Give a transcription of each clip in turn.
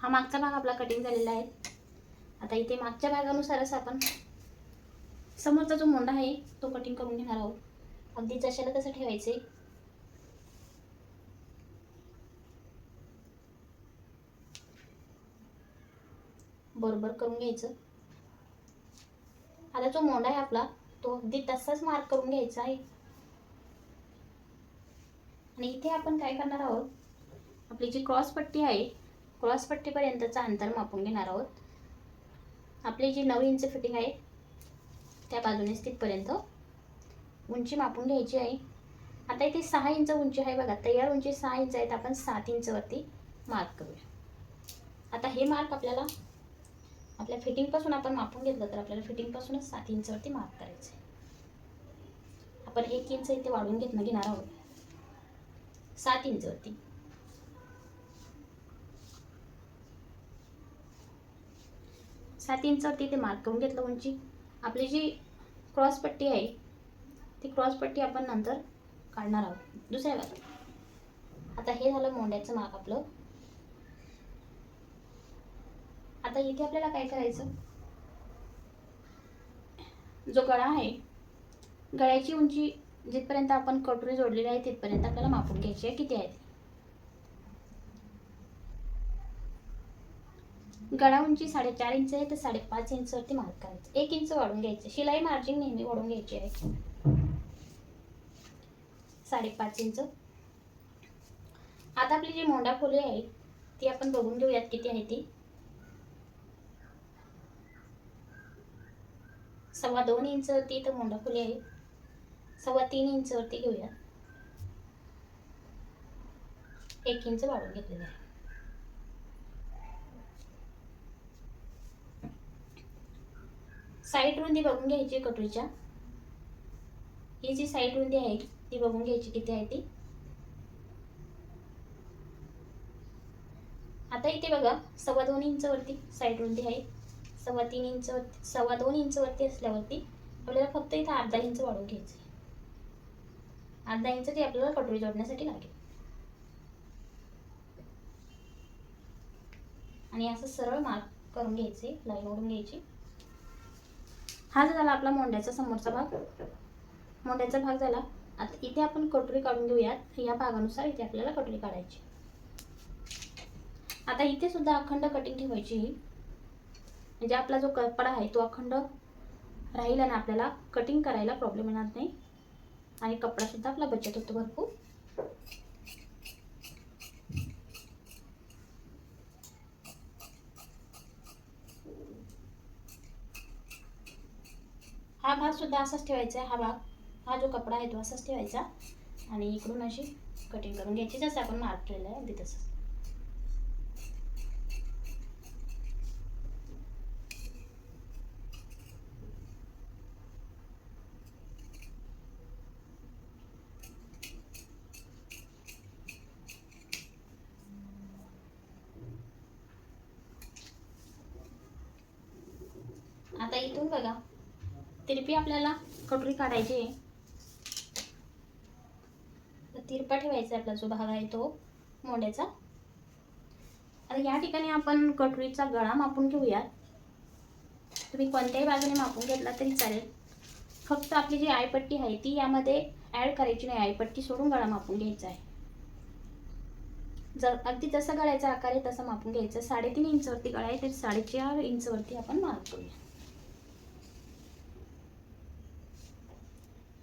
हा मागचा भाग आपला कटिंग झालेला आहे. आता इथे मागच्या भागानुसारच आपण समोरचा जो मोंडा आहे तो कटिंग करून घेणार आहोत. अगदी जशाला तसं ठेवायचे बरोबर करून घ्यायचं. आता जो मोंडा आहे आपला तो अगदी तसाच मार्क करून घ्यायचा आहे. आणि इथे आपण काय करणार आहोत? आपली जी क्रॉस पट्टी आहे क्रॉस पट्टीपर्यंतचं अंतर मापून घेणार आहोत. आपली जी नऊ इंच फिटिंग आहे त्या बाजूनेच तिथपर्यंत उंची मापून घ्यायची आहे. आता इथे सहा इंच उंची आहे बघा. तयार उंची सहा इंच आहे तर आपण सात इंचवरती मार्क करूया. आता हे मार्क आपल्याला आपल्या फिटिंगपासून आपण मापून घेतलं तर आपल्याला फिटिंगपासूनच सात इंचवरती मार्क करायचं आहे आपण एक इंच इथे वाढवून घेतलं घेणार आहोत. सात इंचवरती. सात इंचवरती ते मार्क करून घेतलं उंची. आपली जी क्रॉस पट्टी आहे ती क्रॉस पट्टी आपण नंतर काढणार आहोत. दुसऱ्या बाजूला. आता हे झालं मोंड्याचं माप आपलं. आता इथे आपल्याला काय करायचं? जो गळा आहे गळ्याची उंची जिथपर्यंत आपण कटोरी जोडलेली आहे तिथपर्यंत आपल्याला मापून घ्यायची आहे. किती आहे गळा उंची साडेचार इंच आहे तर साडेपाच इंचवरती मार्क करायचं. एक इंच वाढून घ्यायचं. शिलाई मार्जिन नेहमी वाढून घ्यायची आहे. साडेपाच इंच. आता आपली जी मोंडा फुले आहे ती आपण बघून घेऊयात किती आहे ती. सव्वा दोन इंचवरती इथं मोंडा फुले आहे सव्वा तीन इंचवरती घेऊया एक इंच वाढून घेतलेलं आहे. साईड रुंदी बघून घ्यायची कटोरीच्या. ही जी साईड रुंदी आहे ती बघून घ्यायची किती आहे ती. आता इथे बघा सव्वा दोन इंचवरती साईड रुंदी आहे. सव्वा तीन इंचवरती सव्वा दोन इंचवरती असल्यावरती आपल्याला फक्त इथं अर्धा इंच वाढवून घ्यायचं आहे. अर्धा इंच ती आपल्याला कटोरी जोडण्यासाठी लागेल. आणि असं सरळ मार्क करून घ्यायचे लाईन ओढून घ्यायची. हा जो झाला आपला मोंड्याचा समोरचा भाग मोंड्याचा भाग झाला. आता इथे आपण कटोरी काढून घेऊयात. या भागानुसार इथे आपल्याला कटोरी काढायची. आता इथे सुद्धा अखंड कटिंग ठेवायची. म्हणजे आपला जो कपडा आहे तो अखंड राहील आणि आपल्याला कटिंग करायला प्रॉब्लेम येणार नाही. आणि कपडासुद्धा आपला बचत होतो भरपूर. हा भाग सुद्धा असाच ठेवायचा आहे. हा भाग हा जो कपडा आहे तो असाच ठेवायचा. आणि इकडून अशी कटिंग करून घ्यायची. जसं आपण मार्क केलेलं आहे अगदी तसंच. आता इथून बघा. तिरपी आपल्याला कटोरी काढायची आहे. तिरपा ठेवायचा आपला जो भाग आहे तो मोड्याचा आता या ठिकाणी आपण कटोरीचा गळा मापून घेऊयात. तुम्ही कोणत्याही बाजूने मापून घेतला तरी चालेल. फक्त आपली जी आयपट्टी आहे ती यामध्ये ॲड करायची नाही. आयपट्टी सोडून गळा मापून घ्यायचा आहे. जर अगदी जसा गळ्याचा आकार आहे तसा मापून घ्यायचा. साडेतीन इंचवरती गळा आहे तर साडेचार इंचवरती आपण मार्क करूया.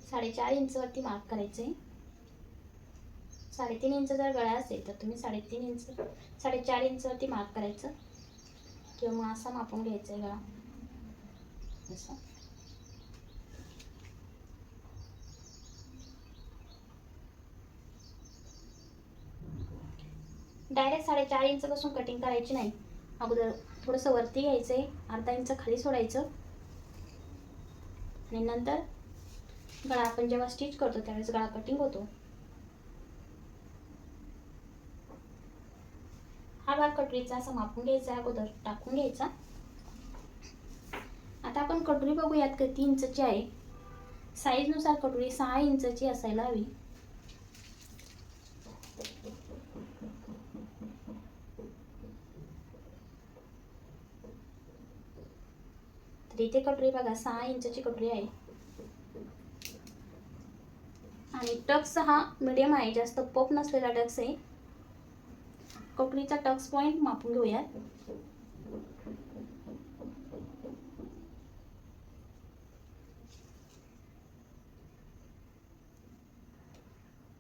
साडेचार इंचवरती मार्क करायचे साडेतीन इंच जर गळा असेल तर तुम्ही साडेतीन इंच साडेचार इंचवरती मार्क करायचं. किंवा मग असा मापून घ्यायचा आहे गळा. असं. डायरेक्ट साडेचार इंचपासून कटिंग करायची नाही. अगोदर थोडंसं वरती घ्यायचं आहे अर्धा इंच खाली सोडायचं. आणि नंतर गळा आपण जेव्हा स्टिच करतो त्यावेळेस गळा कटिंग होतो. हा भाग असं मापून घ्यायचा अगोदर टाकून घ्यायचा. आता आपण कटोरी बघूयात किती इंचची आहे. साईजनुसार कटोरी सहा इंचची असायला हवी. तर इथे कटोरी बघा सहा इंचची कटोरी आहे. आणि टक्स हा मिडियम आहे जास्त पप नसलेला टक्स आहे. कपडीचा टक्स पॉईंट मापून घेऊयात.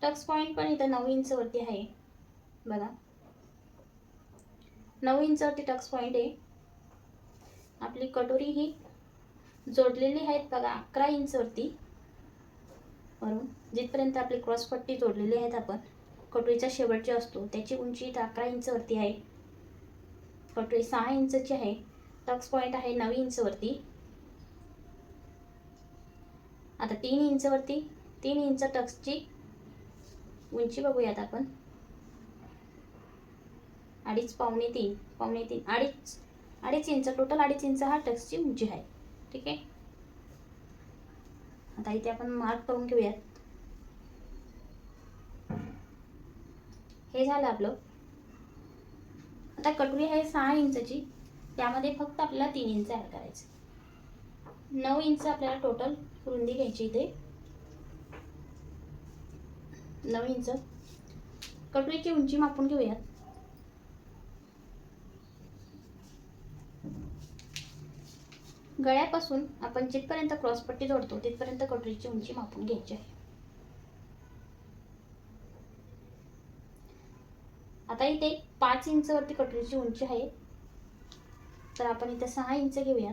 टक्स पॉईंट पण इथं नऊ इंचवरती आहे. बघा. नऊ इंचवरती टक्स पॉईंट आहे. आपली कटोरी ही जोडलेली आहेत बघा अकरा इंचवरती वरून जिथपर्यंत आपली क्रॉसपट्टी जोडलेली आहेत आपण कटोरीचा शेवट जो असतो त्याची उंची इथं अकरा इंचवरती आहे. कटोरी सहा इंचची आहे. टक्स पॉईंट आहे नऊ इंचवरती आता तीन इंचवरती तीन इंच टक्सची उंची बघूयात आपण. अडीच पावणे तीन पावणे तीन अडीच अडीच इंच टोटल अडीच इंच हा टक्सची उंची आहे. ठीक आहे? आता इथे आपण मार्क करून घेऊयात. हे झालं आपलं. आता कटोरी आहे सहा इंचची. त्यामध्ये फक्त आपल्याला तीन इंच ॲड करायचं. नऊ इंच आपल्याला टोटल रुंदी घ्यायची इथे. नऊ इंच. कटोरीची उंची मापून घेऊयात. गळ्यापासून आपण जिथपर्यंत क्रॉसपट्टी जोडतो तिथपर्यंत कटोरीची उंची मापून घ्यायची आहे. आता इथे पाच इंचवरती कटोरीची उंची आहे. तर आपण इथे सहा इंच घेऊया.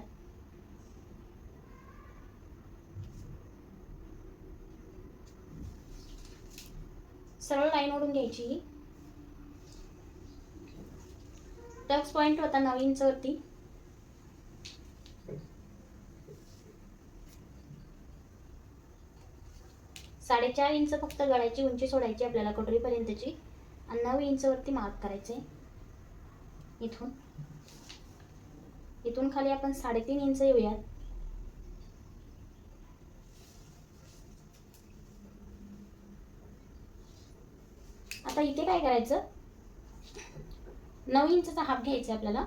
सरळ लाईन ओढून घ्यायची. ही टक्स पॉइंट होता नऊ इंचवरती साडेचार इंच फक्त गळ्याची उंची सोडायची आपल्याला कटोरीपर्यंतची आणि नऊ इंचवरती मार्क करायचे. इथून. इथून खाली आपण साडेतीन इंच येऊयात. आता इथे काय करायचं? नऊ इंचचा हाफ घ्यायचा आपल्याला.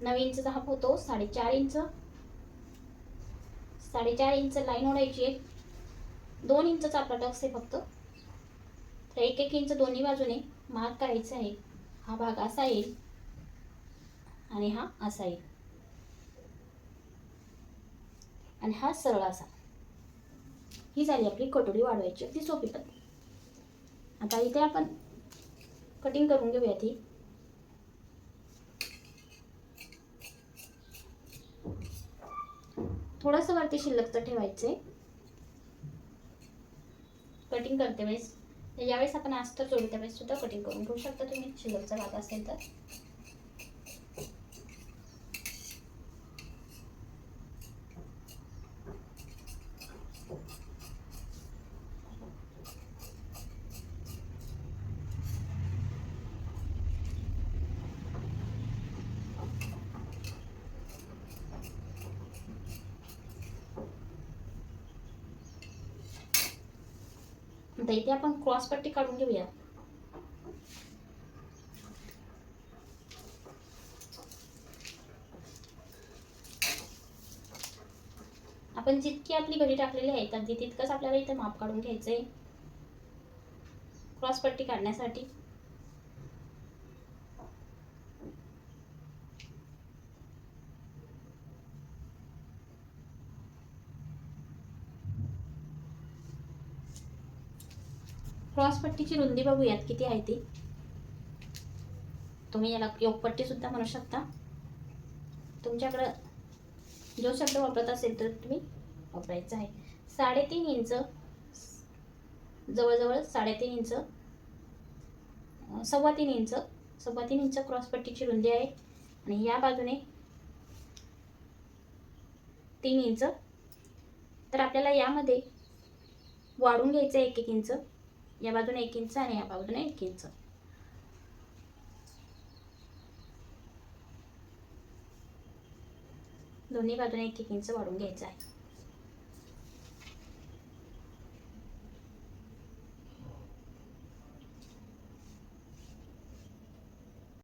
नऊ इंचचा हाफ होतो साडेचार इंच. साडेचार इंच लाईन ओढायची आहे. दोन इंचचा आपला टक्स आहे फक्त. तर एक एक इंच दोन्ही बाजूने मार्क करायचा आहे. हा भाग असा येईल आणि हा असा येईल. आणि हा सरळ असा. ही झाली आपली कटोरी वाढवायची. अगदी सोपी पद्धत. आता इथे आपण कटिंग करून घेऊया ती थोडंसं वरती शिल्लकचं ठेवायचं आहे. कटिंग करते वेळेस. ज्यावेळेस आपण आस्तर जोडू त्यावेळेस सुद्धा कटिंग करून घेऊ शकता तुम्ही. शिल्लकचा भाग असेल तर. आता इथे आपण क्रॉस पट्टी काढून घेऊया. आपण जितकी आपली घडी टाकलेली आहे अगदी तितकंच आपल्याला इथे माप काढून घ्यायचंय. क्रॉस पट्टी काढण्यासाठी. क्रॉस पट्टीची रुंदी बघूयात किती आहे ती? तुम्ही याला योगपट्टीसुद्धा म्हणू शकता. तुमच्याकडं जो शब्द वापरत असेल तर तुम्ही वापरायचा आहे. साडेतीन इंच जवळजवळ साडेतीन इंच सव्वा तीन इंच सव्वा तीन इंच क्रॉसपट्टीची रुंदी आहे. आणि या बाजूने तीन इंच. तर आपल्याला यामध्ये वाढून घ्यायचं आहे एक एक इंच. या बाजूने एक इंच आणि या बाजूने एक इंच दोन्ही बाजूने एक एक इंच वाढून घ्यायचं आहे.